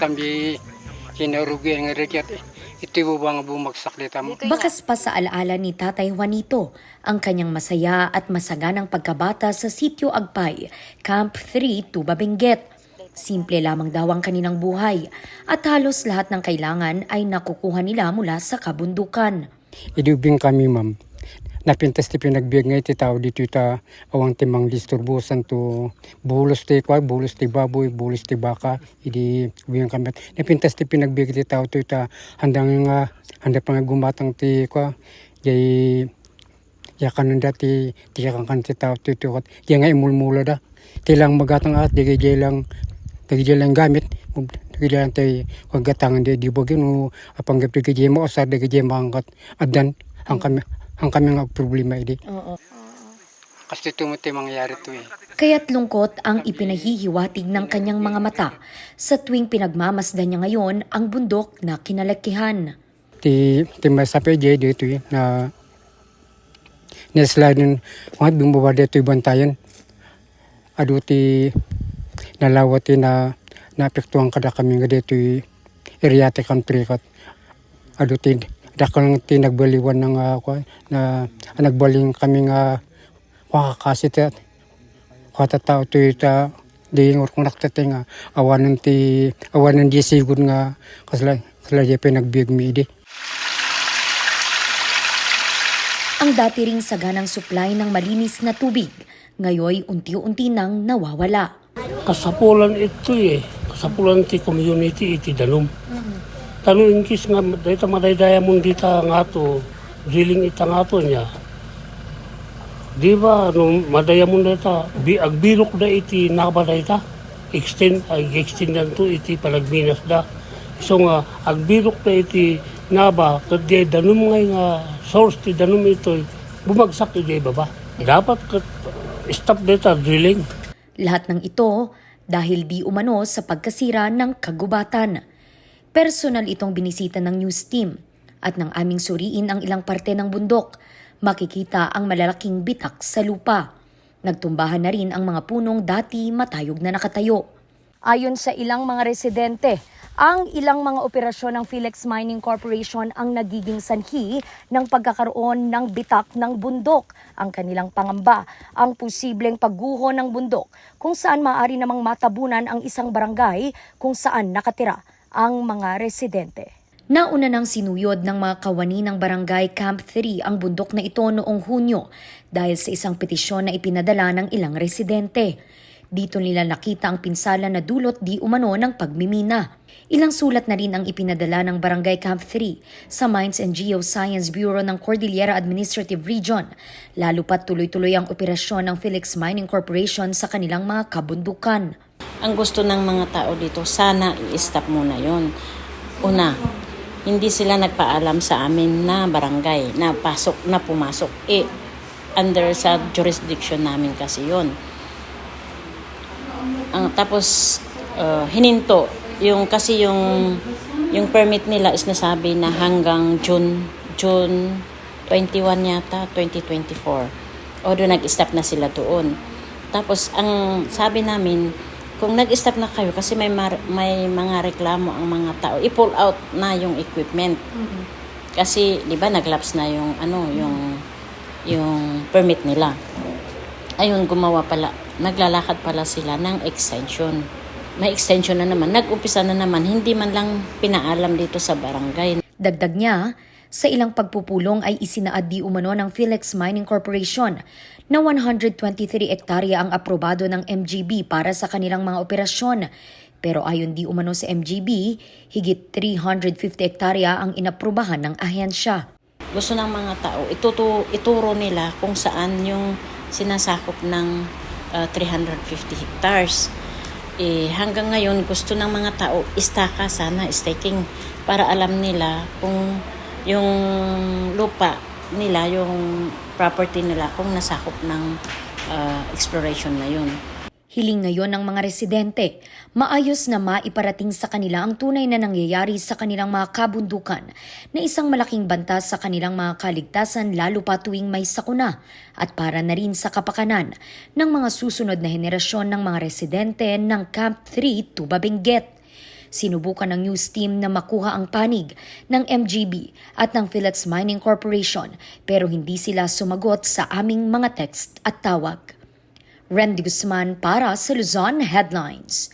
tambi kinarugi nga rekyat ito mo bang bumagsak dito mo. Bakas pa sa alaala ni Tatay Juanito ang kanyang masaya at masaganang pagkabata sa Sitio Agpay, Camp 3, Tuba Benguet. Simple lamang daw ang kaninang buhay at halos lahat ng kailangan ay nakukuha nila mula sa kabundukan. Idubing kami ma'am. Napintas ti pinagbiyag nga iti tao dito ita awang timang disturbusan to bulos ti kwa, bulos ti baboy, bulos ti baka, idi ubing kami. Napintas ti pinagbiyag iti tao to ita handang nga handa pa nga gumatang ti kwa, jay ya kanan dati ti kan kan ti tao to ito ya nga imulmula da. Tilang magatang at di jay lang di jay lang gamit. Di lang tay kagatangan di di bagyo no apang gapi di jay mo sa di jay mangkat adan ang kami ang kami nga problema idi. Oo. Kasi tumuti mangyayari to eh. Kaya't lungkot ang ipinahihiwatig ng kanyang mga mata sa tuwing pinagmamasdan niya ngayon ang bundok na kinalakihan. Ti ti may sapi jay dito eh na na slide ng mga bumaba dito yung bantayan. Ado ti nalawati na naapektuhan kada kami nga dito yung eriate country kat. Ado ti dakang ti nagbaliwan ng uh, na ah, nagbaling kami nga wakakasit at kata tao to ita di ngor kung naktate nga awanan ti awanan di sigud nga kasla kasla di pinagbiag mi di. Ang dati ring saganang supply ng malinis na tubig, ngayoy unti-unti nang nawawala. kasapulan ito eh. Kasapulan ti community iti danom. Tano in case nga data madaydaya mo dita nga to, drilling ita nga to niya. Di ba, no, madaya mo data, bi, agbirok da iti nakabaday ta. Extend, ay extend na to iti palagminas da. So nga, agbirok da iti naba, kadi danom nga nga source ti danom ito, bumagsak iti baba. Dapat kat, stop data drilling. Lahat ng ito dahil di umano sa pagkasira ng kagubatan. Personal itong binisita ng news team at nang aming suriin ang ilang parte ng bundok, makikita ang malalaking bitak sa lupa. Nagtumbahan na rin ang mga punong dati matayog na nakatayo. Ayon sa ilang mga residente, ang ilang mga operasyon ng Philex Mining Corporation ang nagiging sanhi ng pagkakaroon ng bitak ng bundok. Ang kanilang pangamba, ang posibleng pagguho ng bundok kung saan maaari namang matabunan ang isang barangay kung saan nakatira ang mga residente. Nauna nang sinuyod ng mga kawani ng barangay Camp 3 ang bundok na ito noong Hunyo dahil sa isang petisyon na ipinadala ng ilang residente. Dito nila nakita ang pinsala na dulot di umano ng pagmimina. Ilang sulat na rin ang ipinadala ng Barangay Camp 3 sa Mines and Geoscience Bureau ng Cordillera Administrative Region, lalo pat tuloy-tuloy ang operasyon ng Felix Mining Corporation sa kanilang mga kabundukan. Ang gusto ng mga tao dito, sana i-stop muna yon. Una, hindi sila nagpaalam sa amin na barangay na pasok na pumasok. Eh, under sa jurisdiction namin kasi yon. Ang tapos uh, hininto yung kasi yung yung permit nila is nasabi na hanggang June June 21 yata 2024. Although nag-stop na sila doon. Tapos ang sabi namin kung nag-stop na kayo kasi may mar- may mga reklamo ang mga tao, i-pull out na yung equipment. Kasi 'di ba naglapse na yung ano, yung yung permit nila. Ayun gumawa pala, naglalakad pala sila ng extension. May extension na naman, nag-umpisa na naman, hindi man lang pinaalam dito sa barangay. Dagdag niya, sa ilang pagpupulong ay isinaad di umano ng Philex Mining Corporation na 123 ektarya ang aprobado ng MGB para sa kanilang mga operasyon. Pero ayon di umano sa MGB, higit 350 ektarya ang inaprubahan ng ahensya. Gusto ng mga tao, itutu- ituro nila kung saan yung sinasakop ng uh, 350 hectares. Eh, hanggang ngayon, gusto ng mga tao, istaka sana, staking, para alam nila kung yung lupa nila, yung property nila, kung nasakop ng uh, exploration na yun. Hiling ngayon ng mga residente, maayos na maiparating sa kanila ang tunay na nangyayari sa kanilang mga kabundukan na isang malaking banta sa kanilang mga kaligtasan lalo pa tuwing may sakuna at para na rin sa kapakanan ng mga susunod na henerasyon ng mga residente ng Camp 3 Tuba Benguet. Sinubukan ng news team na makuha ang panig ng MGB at ng Phillips Mining Corporation pero hindi sila sumagot sa aming mga text at tawag. Randy Guzman para sa Luzon Headlines.